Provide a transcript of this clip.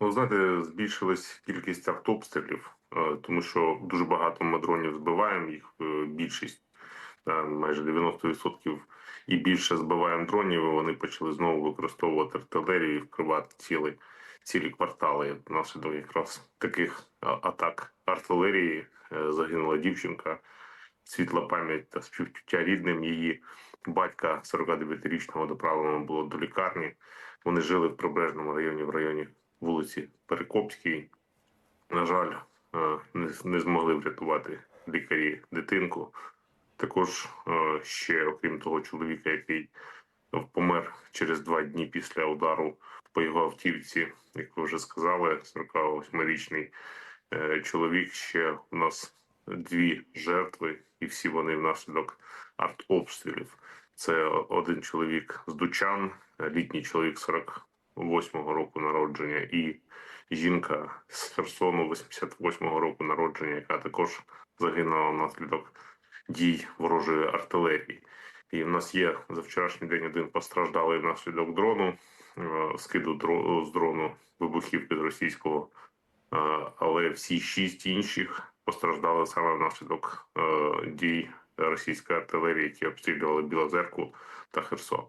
Ну, знаєте, збільшилась кількість артобстрілів, е, тому що дуже багато ми дронів збиваємо, їх е, більшість, е, майже 90% і більше збиваємо дронів. і Вони почали знову використовувати артилерію і вкривати цілі, цілі квартали. Внаслідок якраз таких атак артилерії загинула дівчинка. Світла пам'ять та співчуття рідним її батька 49-річного доправлено було до лікарні. Вони жили в прибережному районі, в районі вулиці Перекопській. На жаль, е, не, змогли врятувати лікарі дитинку. Також е, ще, окрім того чоловіка, який помер через два дні після удару по його автівці, як ви вже сказали, 48-річний е, чоловік. Ще у нас дві жертви, і всі вони внаслідок артобстрілів. Це один чоловік з Дучан, літній чоловік 48-го року народження, і жінка з Херсону 88-го року народження, яка також загинула внаслідок дій ворожої артилерії. І в нас є за вчорашній день один постраждалий внаслідок дрону, е, скиду з дрону вибухівки з російського, Е, але всі шість інших постраждали саме внаслідок е, дій російської артилерії, які обстрілювали Білозерку та Херсон.